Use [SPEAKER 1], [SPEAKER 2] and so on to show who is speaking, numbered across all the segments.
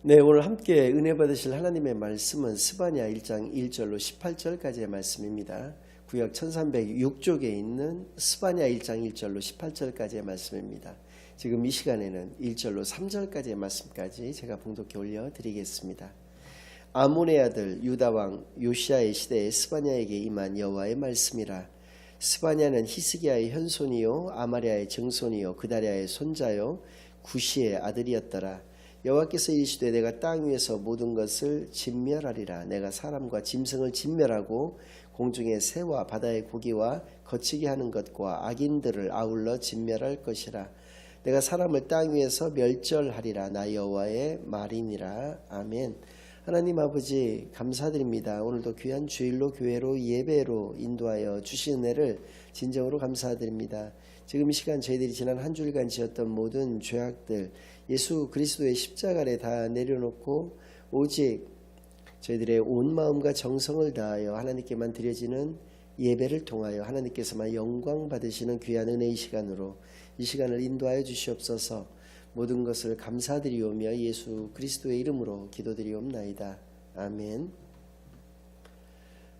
[SPEAKER 1] 네, 오늘 함께 은혜 받으실 하나님의 말씀은 스바냐 1장 1절로 18절까지의 말씀입니다. 구역 1306쪽에 있는 스바냐 1장 1절로 18절까지의 말씀입니다. 지금 이 시간에는 1절로 3절까지의 말씀까지 제가 봉독해 올려 드리겠습니다. 아몬의 아들 유다 왕 요시아의 시대에 스바냐에게 임한 여호와의 말씀이라 스바냐는 히스기야의 현손이요 아마리아의 증손이요 그다리아의 손자요 구시의 아들이었더라 여호와께서 이르시되 내가 땅 위에서 모든 것을 진멸하리라. 내가 사람과 짐승을 진멸하고 공중의 새와 바다의 고기와 거치게 하는 것과 악인들을 아울러 진멸할 것이라. 내가 사람을 땅 위에서 멸절하리라. 나 여호와의 말이니라. 아멘. 하나님 아버지 감사드립니다. 오늘도 귀한 주일로 교회로 예배로 인도하여 주신 은혜를 진정으로 감사드립니다. 지금 이 시간 저희들이 지난 한 주일간 지었던 모든 죄악들 예수 그리스도의 십자가 아래 다 내려놓고 오직 저희들의 온 마음과 정성을 다하여 하나님께만 드려지는 예배를 통하여 하나님께서만 영광 받으시는 귀한 은혜의 시간으로 이 시간을 인도하여 주시옵소서. 모든 것을 감사드리오며 예수 그리스도의 이름으로 기도드리옵나이다. 아멘.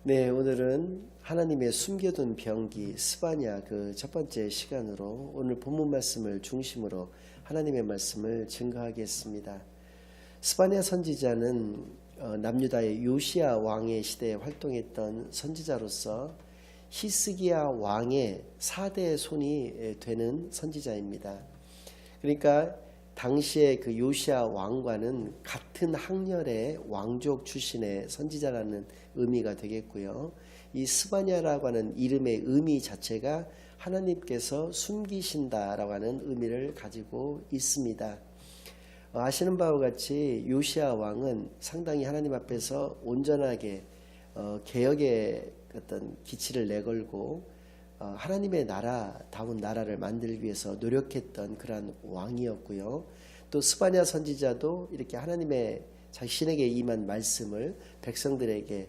[SPEAKER 1] 네, 오늘은 하나님의 숨겨둔 병기 스바냐 그 첫 번째 시간으로 오늘 본문 말씀을 중심으로 하나님의 말씀을 증거하겠습니다. 스바냐 선지자는 어, 남유다의 요시아 왕의 시대에 활동했던 선지자로서 히스기야 왕의 4대 손이 되는 선지자입니다. 그러니까 당시에 그 요시아 왕과는 같은 학렬의 왕족 출신의 선지자라는 의미가 되겠고요. 이 스바냐라고 하는 이름의 의미 자체가 하나님께서 숨기신다라고 하는 의미를 가지고 있습니다. 어, 아시는 바와 같이 요시아 왕은 상당히 하나님 앞에서 온전하게 어, 개혁의 어떤 기치를 내걸고 어, 하나님의 나라다운 나라를 만들기 위해서 노력했던 그러한 왕이었고요. 또 스바냐 선지자도 이렇게 하나님의 자신에게 임한 말씀을 백성들에게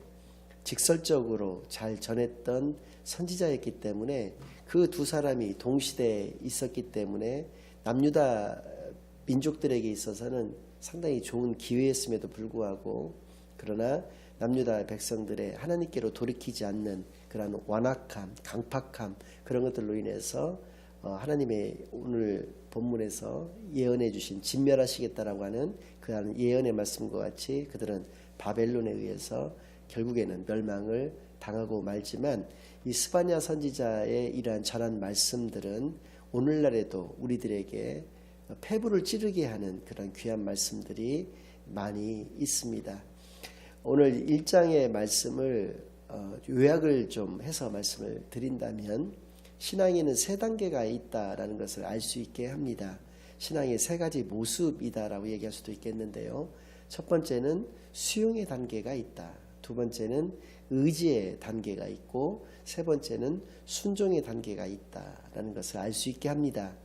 [SPEAKER 1] 직설적으로 잘 전했던 선지자였기 때문에 그 두 사람이 동시대에 있었기 때문에 남유다 민족들에게 있어서는 상당히 좋은 기회였음에도 불구하고 그러나 남유다 백성들의 하나님께로 돌이키지 않는 그러한 완악함, 강팍함 그런 것들로 인해서 어, 하나님의 오늘 본문에서 예언해 주신 진멸하시겠다라고 하는 그러한 예언의 말씀과 같이 그들은 바벨론에 의해서 결국에는 멸망을 당하고 말지만 이 스바냐 선지자의 이러한 전한 말씀들은 오늘날에도 우리들에게 폐부를 찌르게 하는 그런 귀한 말씀들이 많이 있습니다. 오늘 1장의 말씀을 어, 요약을 좀 해서 말씀을 드린다면 신앙에는 세 단계가 있다라는 것을 알 수 있게 합니다. 신앙의 세 가지 모습이다라고 얘기할 수도 있겠는데요. 첫 번째는 수용의 단계가 있다. 두 번째는 의지의 단계가 있고 세 번째는 순종의 단계가 있다라는 것을 알 수 있게 합니다.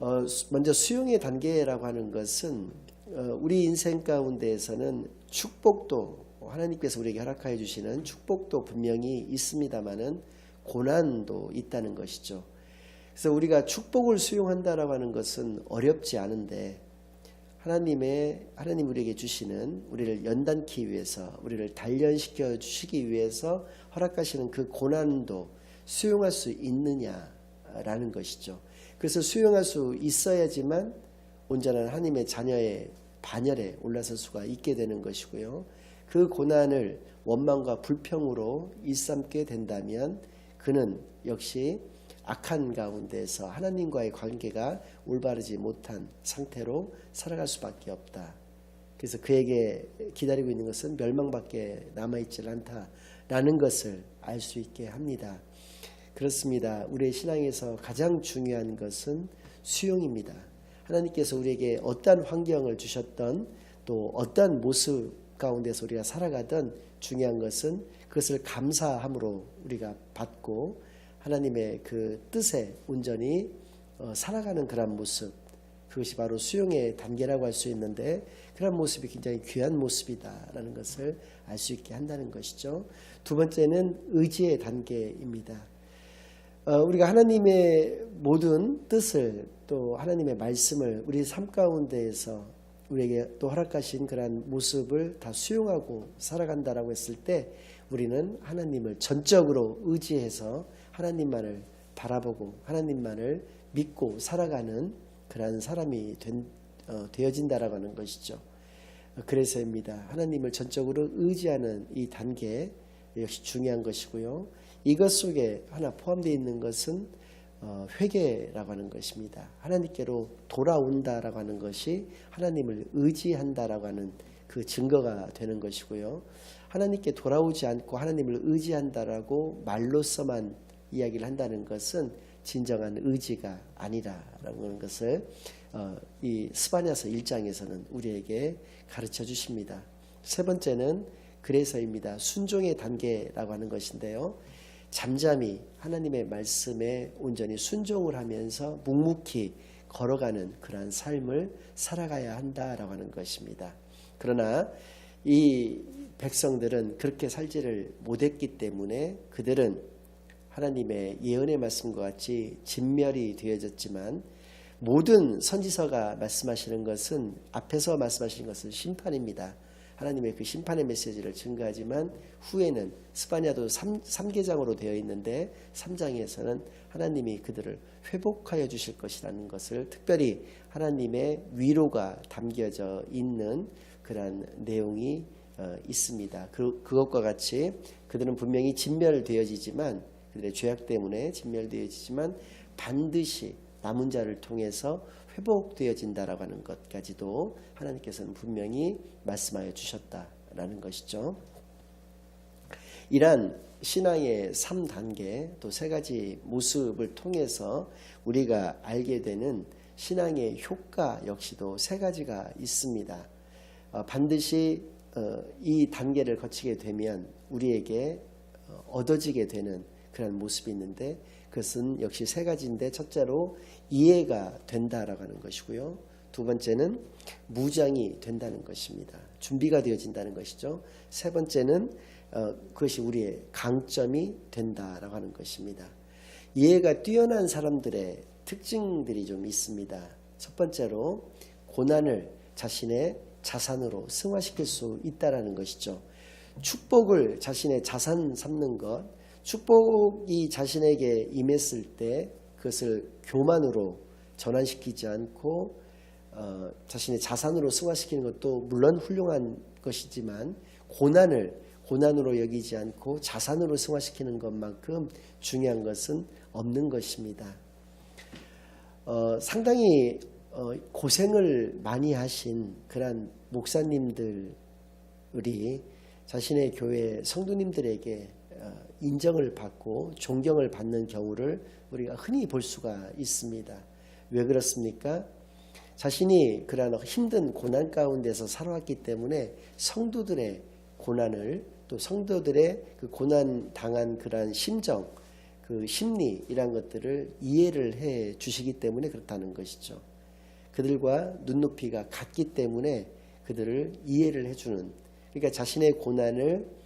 [SPEAKER 1] 어, 먼저 수용의 단계라고 하는 것은 어, 우리 인생 가운데에서는 축복도 하나님께서 우리에게 허락하여 주시는 축복도 분명히 있습니다만은 고난도 있다는 것이죠. 그래서 우리가 축복을 수용한다라고 하는 것은 어렵지 않은데 하나님의 하나님 우리에게 주시는 우리를 연단케 위해서 우리를 단련시켜 주시기 위해서 허락하시는 그 고난도 수용할 수 있느냐라는 것이죠. 그래서 수용할 수 있어야지만 온전한 하나님의 자녀의 반열에 올라설 수가 있게 되는 것이고요. 그 고난을 원망과 불평으로 일삼게 된다면 그는 역시 악한 가운데서 하나님과의 관계가 올바르지 못한 상태로 살아갈 수밖에 없다. 그래서 그에게 기다리고 있는 것은 멸망밖에 남아있지 않다라는 것을 알 수 있게 합니다. 그렇습니다. 우리의 신앙에서 가장 중요한 것은 수용입니다. 하나님께서 우리에게 어떠한 환경을 주셨던 또 어떠한 모습 가운데서 우리가 살아가던 중요한 것은 그것을 감사함으로 우리가 받고 하나님의 그 뜻에 온전히 어, 살아가는 그런 모습 그것이 바로 수용의 단계라고 할 수 있는데 그런 모습이 굉장히 귀한 모습이다라는 것을 알 수 있게 한다는 것이죠. 두 번째는 의지의 단계입니다. 어, 우리가 하나님의 모든 뜻을 또 하나님의 말씀을 우리 삶 가운데에서 우리에게 또 허락하신 그러한 모습을 다 수용하고 살아간다라고 했을 때 우리는 하나님을 전적으로 의지해서 하나님만을 바라보고 하나님만을 믿고 살아가는 그러한 사람이 된, 어, 되어진다라고 하는 것이죠. 어, 그래서입니다. 하나님을 전적으로 의지하는 이 단계 역시 중요한 것이고요. 이것 속에 하나 포함되어 있는 것은 어, 회개라고 하는 것입니다. 하나님께로 돌아온다라고 하는 것이 하나님을 의지한다라고 하는 그 증거가 되는 것이고요. 하나님께 돌아오지 않고 하나님을 의지한다라고 말로서만 이야기를 한다는 것은 진정한 의지가 아니라라고 하는 것을 어, 이 스바냐서 1장에서는 우리에게 가르쳐 주십니다. 세 번째는 그래서입니다. 순종의 단계라고 하는 것인데요. 잠잠히 하나님의 말씀에 온전히 순종을 하면서 묵묵히 걸어가는 그러한 삶을 살아가야 한다라고 하는 것입니다. 그러나 이 백성들은 그렇게 살지를 못했기 때문에 그들은 하나님의 예언의 말씀과 같이 진멸이 되어졌지만 모든 선지서가 말씀하시는 것은 앞에서 말씀하시는 것은 심판입니다. 하나님의 그 심판의 메시지를 증거하지만 후에는 스파냐도 3, 3계장으로 되어 있는데 3장에서는 하나님이 그들을 회복하여 주실 것이라는 것을 특별히 하나님의 위로가 담겨져 있는 그러한 내용이 어, 있습니다. 그, 그것과 같이 그들은 분명히 진멸되어지지만 그들의 죄악 때문에 진멸되어지지만 반드시 남은 자를 통해서 회복되어진다라고 하는 것까지도 하나님께서는 분명히 말씀하여 주셨다라는 것이죠. 이러한 신앙의 3단계 또 세 가지 모습을 통해서 우리가 알게 되는 신앙의 효과 역시도 세 가지가 있습니다. 어, 반드시 어, 이 단계를 거치게 되면 우리에게 어, 얻어지게 되는 그런 모습이 있는데 그것은 역시 세 가지인데 첫째로 이해가 된다라고 하는 것이고요. 두 번째는 무장이 된다는 것입니다. 준비가 되어진다는 것이죠. 세 번째는 어, 그것이 우리의 강점이 된다라고 하는 것입니다. 이해가 뛰어난 사람들의 특징들이 좀 있습니다. 첫 번째로 고난을 자신의 자산으로 승화시킬 수 있다라는 것이죠. 축복을 자신의 자산 삼는 것, 축복이 자신에게 임했을 때 그것을 교만으로 전환시키지 않고 어, 자신의 자산으로 승화시키는 것도 물론 훌륭한 것이지만 고난을 고난으로 여기지 않고 자산으로 승화시키는 것만큼 중요한 것은 없는 것입니다. 어, 상당히 어, 고생을 많이 하신 그런 목사님들이 자신의 교회 성도님들에게 어, 인정을 받고 존경을 받는 경우를 우리가 흔히 볼 수가 있습니다. 왜 그렇습니까? 자신이 그러한 힘든 고난 가운데서 살아왔기 때문에 성도들의 고난을 또 성도들의 그 고난 당한 그러한 심정, 그 심리 이런 것들을 이해를 해 주시기 때문에 그렇다는 것이죠. 그들과 눈높이가 같기 때문에 그들을 이해를 해주는 그러니까 자신의 고난을 어,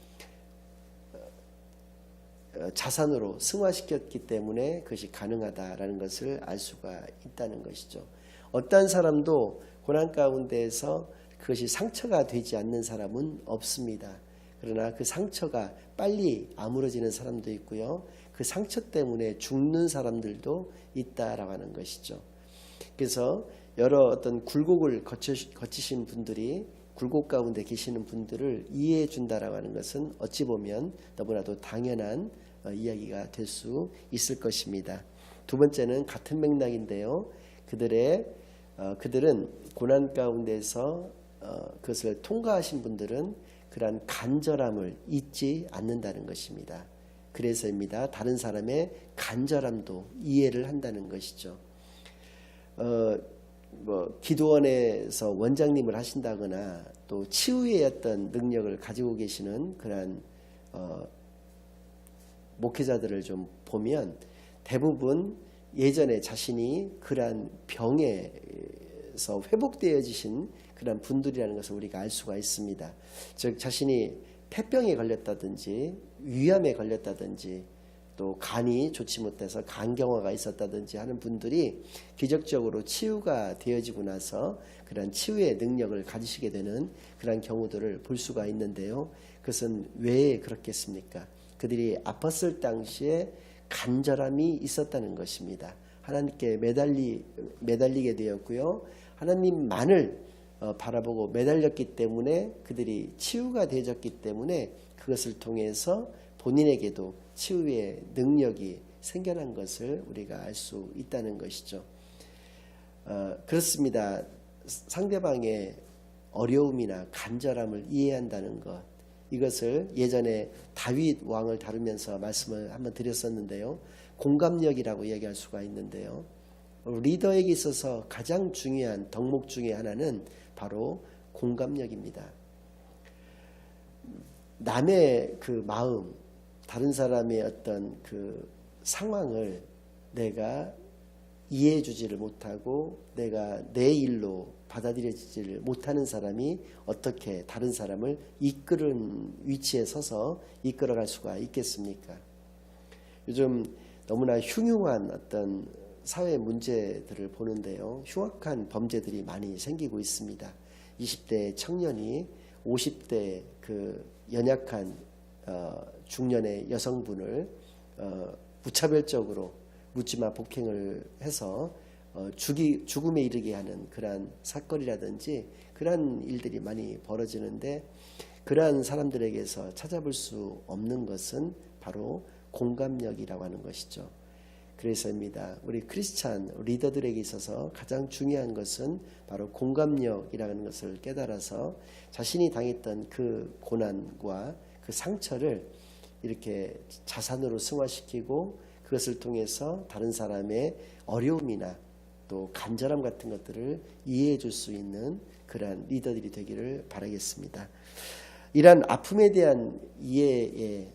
[SPEAKER 1] 자산으로 승화시켰기 때문에 그것이 가능하다라는 것을 알 수가 있다는 것이죠. 어떠한 사람도 고난 가운데에서 그것이 상처가 되지 않는 사람은 없습니다. 그러나 그 상처가 빨리 아물어지는 사람도 있고요. 그 상처 때문에 죽는 사람들도 있다라고 하는 것이죠. 그래서 여러 어떤 굴곡을 거치신 분들이 굴곡 가운데 계시는 분들을 이해해 준다라고 하는 것은 어찌 보면 너무나도 당연한 어, 이야기가 될 수 있을 것입니다. 두 번째는 같은 맥락인데요. 그들의 어, 그들은 고난 가운데서 어, 그것을 통과하신 분들은 그러한 간절함을 잊지 않는다는 것입니다. 그래서입니다. 다른 사람의 간절함도 이해를 한다는 것이죠. 어, 뭐 기도원에서 원장님을 하신다거나 또 치유의 어떤 능력을 가지고 계시는 그러한 어, 목회자들을 좀 보면 대부분 예전에 자신이 그러한 병에서 회복되어지신 그런 분들이라는 것을 우리가 알 수가 있습니다. 즉 자신이 폐병에 걸렸다든지 위암에 걸렸다든지 또 간이 좋지 못해서 간경화가 있었다든지 하는 분들이 기적적으로 치유가 되어지고 나서 그런 치유의 능력을 가지시게 되는 그런 경우들을 볼 수가 있는데요. 그것은 왜 그렇겠습니까? 그들이 아팠을 당시에 간절함이 있었다는 것입니다. 하나님께 매달리 매달리게 되었고요. 하나님만을 어, 바라보고 매달렸기 때문에 그들이 치유가 되졌기 때문에 그것을 통해서 본인에게도 치유의 능력이 생겨난 것을 우리가 알 수 있다는 것이죠. 어, 그렇습니다. 상대방의 어려움이나 간절함을 이해한다는 것. 이것을 예전에 다윗 왕을 다루면서 말씀을 한번 드렸었는데요. 공감력이라고 얘기할 수가 있는데요. 리더에게 있어서 가장 중요한 덕목 중의 하나는 바로 공감력입니다. 남의 그 마음, 다른 사람의 어떤 그 상황을 내가 이해해 주지를 못하고 내가 내 일로 받아들여지지를 못하는 사람이 어떻게 다른 사람을 이끄는 위치에 서서 이끌어갈 수가 있겠습니까? 요즘 너무나 흉흉한 어떤 사회 문제들을 보는데요. 흉악한 범죄들이 많이 생기고 있습니다. 20대 청년이 50대 그 연약한 어, 중년의 여성분을 어, 무차별적으로 묻지마 폭행을 해서 어, 죽이, 죽음에 이르게 하는 그러한 사건이라든지 그러한 일들이 많이 벌어지는데 그러한 사람들에게서 찾아볼 수 없는 것은 바로 공감력이라고 하는 것이죠. 그래서입니다. 우리 크리스찬 리더들에게 있어서 가장 중요한 것은 바로 공감력이라는 것을 깨달아서 자신이 당했던 그 고난과 그 상처를 이렇게 자산으로 승화시키고 그것을 통해서 다른 사람의 어려움이나 또 간절함 같은 것들을 이해해 줄 수 있는 그러한 리더들이 되기를 바라겠습니다. 이러한 아픔에 대한 이해의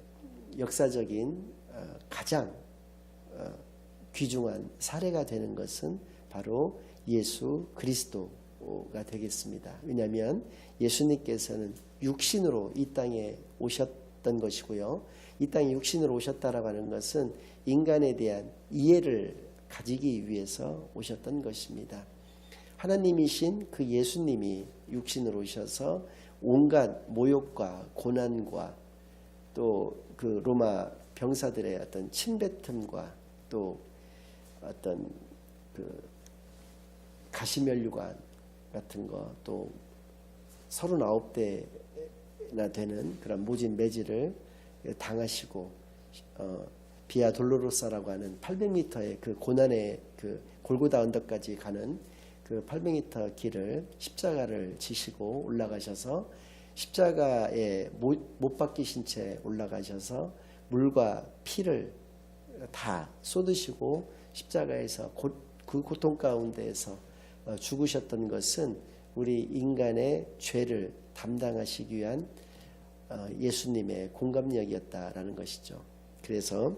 [SPEAKER 1] 역사적인 어, 가장 어, 귀중한 사례가 되는 것은 바로 예수 그리스도가 되겠습니다. 왜냐하면 예수님께서는 육신으로 이 땅에 오셨던 것이고요. 이 땅에 육신으로 오셨다라고 하는 것은 인간에 대한 이해를 가지기 위해서 오셨던 것입니다. 하나님이신 그 예수님이 육신으로 오셔서 온갖 모욕과 고난과 또 그 로마 병사들의 어떤 침뱉음과 또 어떤 그 가시면류관 같은 거 또 39대나 되는 그런 모진 매질을 당하시고 어, 비아 돌로로사라고 하는 800m의 그 고난의 그 골고다 언덕까지 가는 그 800m 길을 십자가를 지시고 올라가셔서 십자가에 못, 못 박히신 채 올라가셔서 물과 피를 다 쏟으시고 십자가에서 고, 그 고통 가운데에서 어, 죽으셨던 것은 우리 인간의 죄를 담당하시기 위한 어, 예수님의 공감력이었다라는 것이죠. 그래서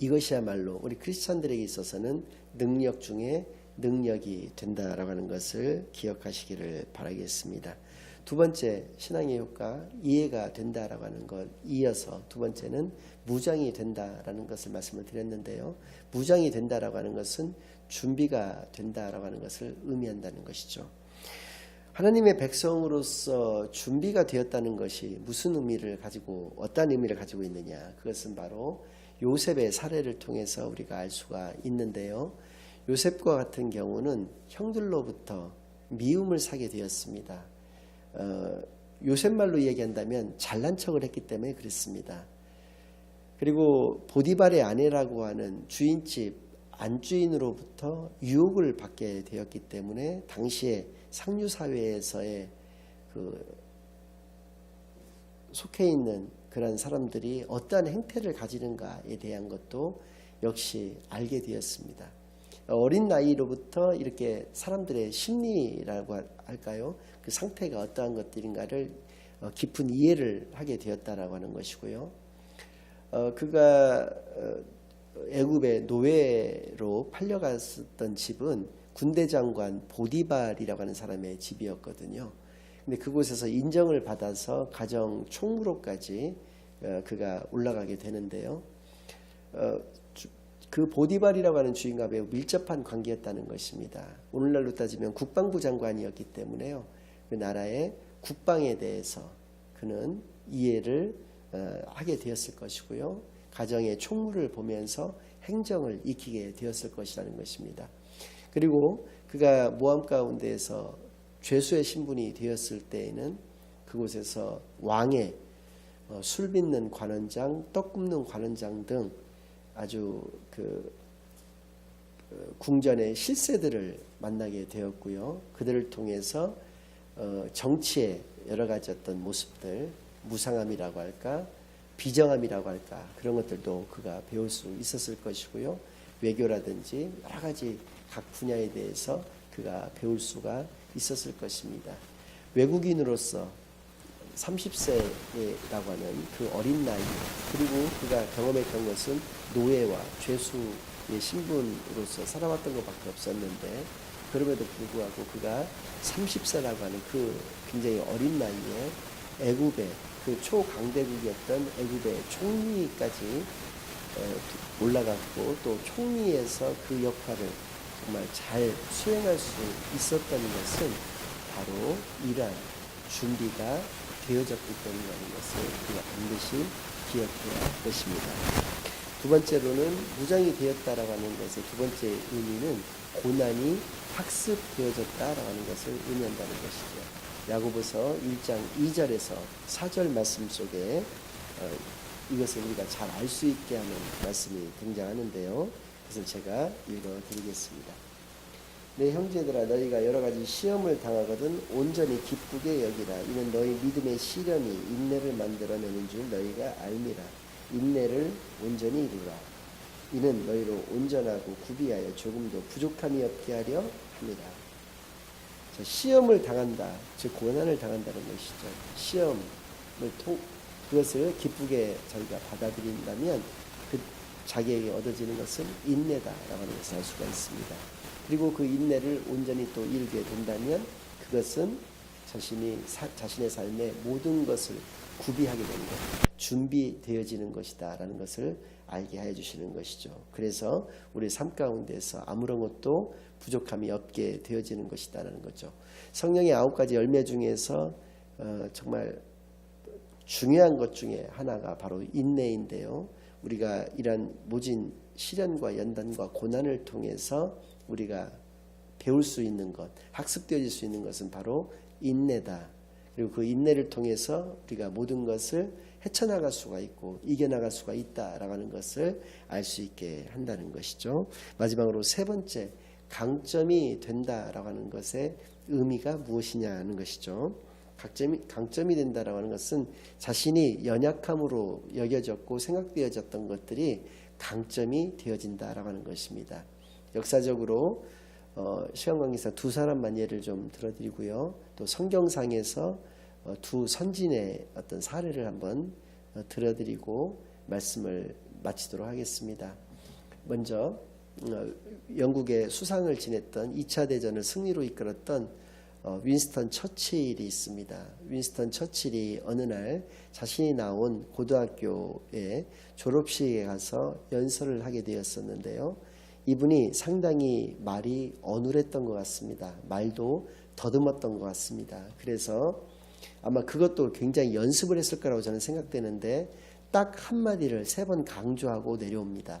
[SPEAKER 1] 이것이야말로 우리 크리스천들에게 있어서는 능력 중에 능력이 된다라고 하는 것을 기억하시기를 바라겠습니다. 두 번째 신앙의 효과 이해가 된다라고 하는 것 이어서 두 번째는 무장이 된다라는 것을 말씀을 드렸는데요. 무장이 된다라고 하는 것은 준비가 된다라고 하는 것을 의미한다는 것이죠. 하나님의 백성으로서 준비가 되었다는 것이 무슨 의미를 가지고 어떤 의미를 가지고 있느냐? 그것은 바로 요셉의 사례를 통해서 우리가 알 수가 있는데요. 요셉과 같은 경우는 형들로부터 미움을 사게 되었습니다. 어, 요셉 말로 얘기한다면 잘난 척을 했기 때문에 그랬습니다. 그리고 보디발의 아내라고 하는 주인집 안주인으로부터 유혹을 받게 되었기 때문에 당시에 상류 사회에서의 그 속해 있는 그런 사람들이 어떠한 행태를 가지는가에 대한 것도 역시 알게 되었습니다. 어린 나이로부터 이렇게 사람들의 심리라고 할까요? 그 상태가 어떠한 것들인가를 어, 깊은 이해를 하게 되었다라고 하는 것이고요. 어, 그가 어, 애굽의 노예로 팔려갔었던 집은 군대 장관 보디발이라고 하는 사람의 집이었거든요. 근데 그곳에서 인정을 받아서 가정 총무로까지 어, 그가 올라가게 되는데요. 어, 주- 그 보디발이라고 하는 주인과 매우 밀접한 관계였다는 것입니다. 오늘날로 따지면 국방부 장관이었기 때문에요. 그 나라의 국방에 대해서 그는 이해를 어, 하게 되었을 것이고요. 가정의 총무를 보면서 행정을 익히게 되었을 것이라는 것입니다. 그리고 그가 모함 가운데에서 죄수의 신분이 되었을 때에는 그곳에서 왕의 어, 술 빚는 관원장, 떡 굽는 관원장 등 아주 그 어, 궁전의 실세들을 만나게 되었고요. 그들을 통해서 어, 정치의 여러 가지 어떤 모습들, 무상함이라고 할까, 비정함이라고 할까 그런 것들도 그가 배울 수 있었을 것이고요. 외교라든지 여러 가지 각 분야에 대해서 그가 배울 수가 있었을 것입니다. 외국인으로서 30세라고 하는 그 어린 나이 그리고 그가 경험했던 것은 노예와 죄수의 신분으로서 살아왔던 것밖에 없었는데 그럼에도 불구하고 그가 30세라고 하는 그 굉장히 어린 나이에 애굽의 그 초강대국이었던 애굽의 총리까지 어, 올라갔고 또 총리에서 그 역할을 정말 잘 수행할 수 있었던 것은 바로 이러한 준비가 되어졌기 때문이라는 것을 우리가 반드시 기억해야 할 것입니다. 두 번째로는 무장이 되었다라고 하는 것의 두 번째 의미는 고난이 학습되어졌다라고 하는 것을 의미한다는 것이죠. 야고보서 1장 2절에서 4절 말씀 속에 어, 이것을 우리가 잘 알 수 있게 하는 말씀이 등장하는데요. 그래서 제가 읽어드리겠습니다. 내 형제들아 너희가 여러 가지 시험을 당하거든 온전히 기쁘게 여기라 이는 너희 믿음의 시련이 인내를 만들어내는 줄 너희가 알미라 인내를 온전히 이루라 이는 너희로 온전하고 구비하여 조금도 부족함이 없게 하려 합니다. 자, 시험을 당한다, 즉 고난을 당한다는 것이죠. 시험을 통 그것을 기쁘게 저희가 받아들인다면 그 자기에게 얻어지는 것은 인내다라고 하는 것을 알 수가 있습니다. 그리고 그 인내를 온전히 또 이루게 된다면 그것은 자신이 사, 자신의 삶의 모든 것을 구비하게 되는 것, 준비되어지는 것이다라는 것을 알게 해 주시는 것이죠. 그래서 우리 삶 가운데서 아무런 것도 부족함이 없게 되어지는 것이다라는 거죠. 성령의 아홉 가지 열매 중에서 어, 정말 중요한 것 중에 하나가 바로 인내인데요. 우리가 이런 모진 시련과 연단과 고난을 통해서 우리가 배울 수 있는 것, 학습되어질 수 있는 것은 바로 인내다. 그리고 그 인내를 통해서 우리가 모든 것을 헤쳐나갈 수가 있고 이겨나갈 수가 있다라고 하는 것을 알 수 있게 한다는 것이죠. 마지막으로 세 번째, 강점이 된다라고 하는 것의 의미가 무엇이냐 하는 것이죠. 강점이, 강점이 된다라고 하는 것은 자신이 연약함으로 여겨졌고 생각되어졌던 것들이 강점이 되어진다라고 하는 것입니다. 역사적으로 어, 시간 관계상 두 사람만 예를 좀 들어드리고요. 또 성경상에서 어, 두 선진의 어떤 사례를 한번 어, 들어드리고 말씀을 마치도록 하겠습니다. 먼저 어, 영국의 수상을 지냈던 2차 대전을 승리로 이끌었던 어, 윈스턴 처칠이 있습니다. 윈스턴 처칠이 어느 날 자신이 나온 고등학교에 졸업식에 가서 연설을 하게 되었었는데요. 이분이 상당히 말이 어눌했던 것 같습니다. 말도 더듬었던 것 같습니다. 그래서 아마 그것도 굉장히 연습을 했을 거라고 저는 생각되는데 딱 한마디를 세 번 강조하고 내려옵니다.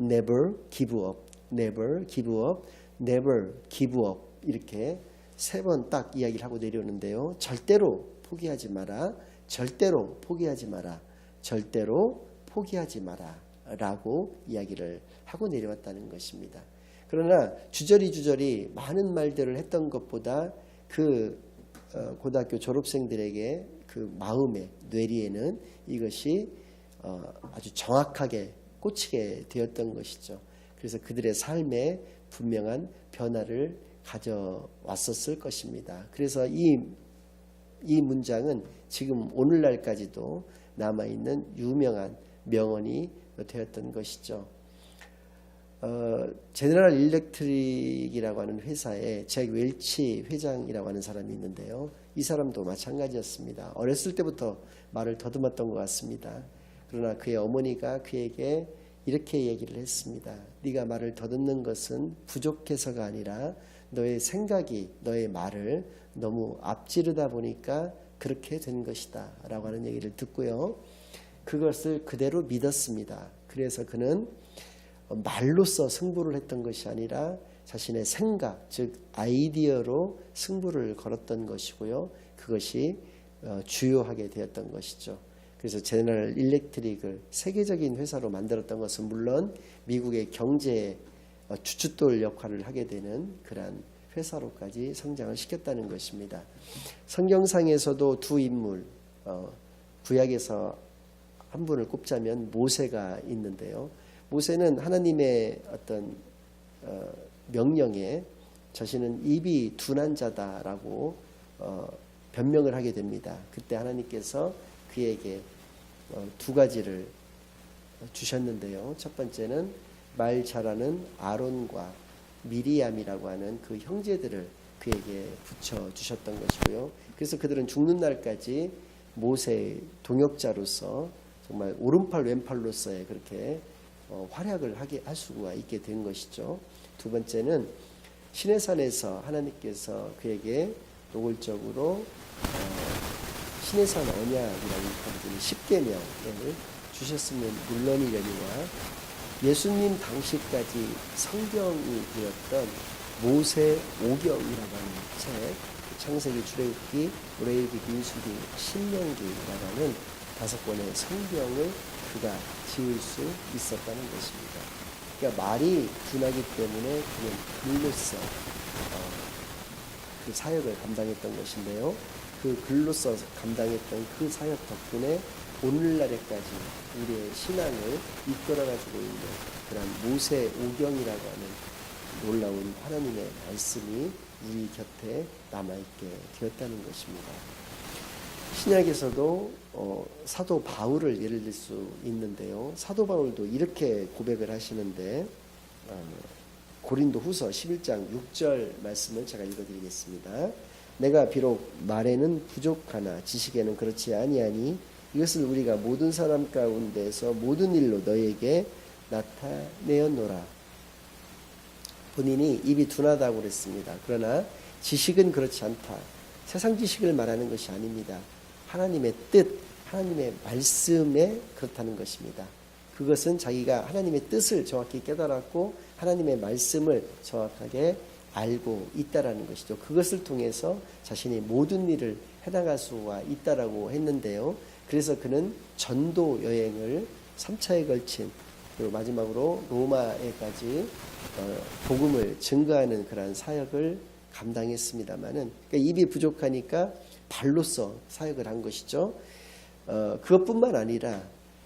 [SPEAKER 1] Never give up, never give up, never give up 이렇게 세 번 딱 이야기를 하고 내려오는데요. 절대로 포기하지 마라. 절대로 포기하지 마라. 절대로 포기하지 마라. 라고 이야기를 하고 내려왔다는 것입니다. 그러나 주저리 주저리 많은 말들을 했던 것보다 그 어, 고등학교 졸업생들에게 그 마음의 뇌리에는 이것이 어, 아주 정확하게 꽂히게 되었던 것이죠. 그래서 그들의 삶에 분명한 변화를 가져왔었을 것입니다. 그래서 이, 이 문장은 지금 오늘날까지도 남아있는 유명한 명언이 되었던 것이죠. 어, 제너럴 일렉트릭이라고 하는 회사에 잭 웰치 회장이라고 하는 사람이 있는데요. 이 사람도 마찬가지였습니다. 어렸을 때부터 말을 더듬었던 것 같습니다. 그러나 그의 어머니가 그에게 이렇게 얘기를 했습니다. 네가 말을 더듬는 것은 부족해서가 아니라 너의 생각이 너의 말을 너무 앞지르다 보니까 그렇게 된 것이다. 라고 하는 얘기를 듣고요. 그것을 그대로 믿었습니다. 그래서 그는 말로써 승부를 했던 것이 아니라 자신의 생각, 즉 아이디어로 승부를 걸었던 것이고요. 그것이 어, 주요하게 되었던 것이죠. 그래서 제너럴 일렉트릭을 세계적인 회사로 만들었던 것은 물론 미국의 경제의 어, 주춧돌 역할을 하게 되는 그러한 회사로까지 성장을 시켰다는 것입니다. 성경상에서도 두 인물, 어, 구약에서 한 분을 꼽자면 모세가 있는데요. 모세는 하나님의 어떤 어, 명령에 자신은 입이 둔한 자다라고 어, 변명을 하게 됩니다. 그때 하나님께서 그에게 어, 두 가지를 주셨는데요. 첫 번째는 말 잘하는 아론과 미리암이라고 하는 그 형제들을 그에게 붙여 주셨던 것이고요. 그래서 그들은 죽는 날까지 모세의 동역자로서 정말 오른팔 왼팔로서의 그렇게 어, 활약을 하게 할 수가 있게 된 것이죠. 두 번째는 시내산에서 하나님께서 그에게 노골적으로 어, 시내산 언약이라고 하는 십계명을 주셨으면 물론이려니와 예수님 당시까지 성경이 되었던 모세 오경이라고 하는 책, 창세기, 출애굽기, 모래일기, 민수기, 신명기라고 하는 다섯 권의 성경을 그가 지을 수 있었다는 것입니다. 그러니까 말이 둔하기 때문에 그는 글로써 어, 그 사역을 감당했던 것인데요. 그 글로써 감당했던 그 사역 덕분에 오늘날에까지 우리의 신앙을 이끌어가지고 있는 그런 모세 오경이라고 하는 놀라운 하나님의 말씀이 우리 곁에 남아있게 되었다는 것입니다. 신약에서도 어, 사도 바울을 예를 들 수 있는데요. 사도 바울도 이렇게 고백을 하시는데 어, 고린도 후서 11장 6절 말씀을 제가 읽어드리겠습니다. 내가 비록 말에는 부족하나 지식에는 그렇지 아니하니 이것을 우리가 모든 사람 가운데서 모든 일로 너에게 나타내었노라. 본인이 입이 둔하다고 그랬습니다. 그러나 지식은 그렇지 않다. 세상 지식을 말하는 것이 아닙니다. 하나님의 뜻, 하나님의 말씀에 그렇다는 것입니다. 그것은 자기가 하나님의 뜻을 정확히 깨달았고 하나님의 말씀을 정확하게 알고 있다라는 것이죠. 그것을 통해서 자신이 모든 일을 해나갈 수가 있다라고 했는데요. 그래서 그는 전도 여행을 3차에 걸친 그리고 마지막으로 로마에까지 어, 복음을 증거하는 그러한 사역을 감당했습니다마는 그러니까 입이 부족하니까 발로써 사역을 한 것이죠. 어, 그것뿐만 아니라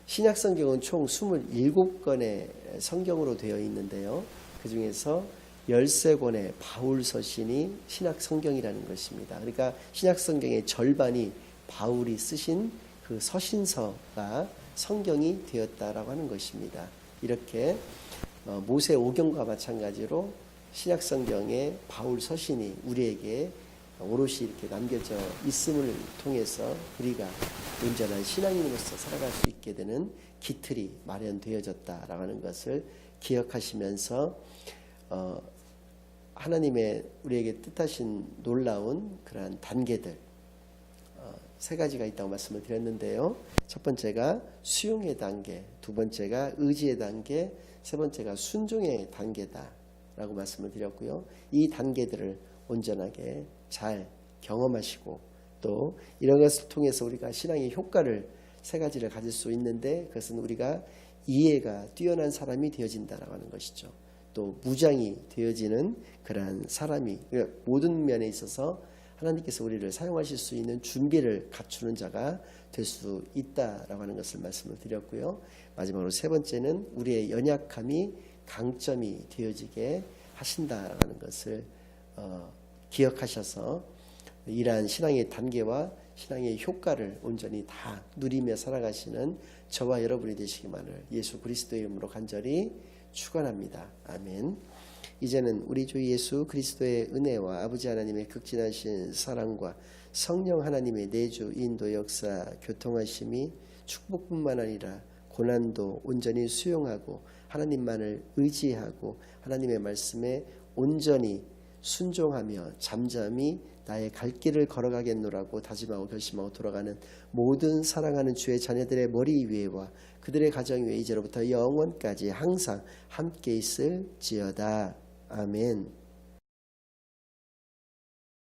[SPEAKER 1] 신약 성경은 총 27권의 성경으로 되어 있는데요. 그 중에서 13권의 바울 서신이 신약 성경이라는 것입니다. 그러니까 신약 성경의 절반이 바울이 쓰신 그 서신서가 성경이 되었다라고 하는 것입니다. 이렇게 어, 모세 오경과 마찬가지로 신약 성경의 바울 서신이 우리에게 오롯이 이렇게 남겨져 있음을 통해서 우리가 온전한 신앙인으로서 살아갈 수 있게 되는 기틀이 마련되어졌다라고 하는 것을 기억하시면서 어, 하나님의 우리에게 뜻하신 놀라운 그러한 단계들 어, 세 가지가 있다고 말씀을 드렸는데요. 첫 번째가 수용의 단계, 두 번째가 의지의 단계, 세 번째가 순종의 단계다라고 말씀을 드렸고요. 이 단계들을 온전하게 잘 경험하시고 또 이런 것을 통해서 우리가 신앙의 효과를 세 가지를 가질 수 있는데 그것은 우리가 이해가 뛰어난 사람이 되어진다라고 하는 것이죠. 또 무장이 되어지는 그러한 사람이 그러니까 모든 면에 있어서 하나님께서 우리를 사용하실 수 있는 준비를 갖추는 자가 될 수 있다라고 하는 것을 말씀을 드렸고요. 마지막으로 세 번째는 우리의 연약함이 강점이 되어지게 하신다라는 것을 어, 기억하셔서 이러한 신앙의 단계와 신앙의 효과를 온전히 다 누리며 살아가시는 저와 여러분이 되시기만을 예수 그리스도의 이름으로 간절히 축원합니다. 아멘. 이제는 우리 주 예수 그리스도의 은혜와 아버지 하나님의 극진하신 사랑과 성령 하나님의 내주 인도 역사 교통하심이 축복뿐만 아니라 고난도 온전히 수용하고 하나님만을 의지하고 하나님의 말씀에 온전히 순종하며 잠잠히 나의 갈 길을 걸어가겠노라고 다짐하고 결심하고 돌아가는 모든 사랑하는 주의 자녀들의 머리 위에와 그들의 가정 위에 이제로부터 영원까지 항상 함께 있을 지어다. 아멘.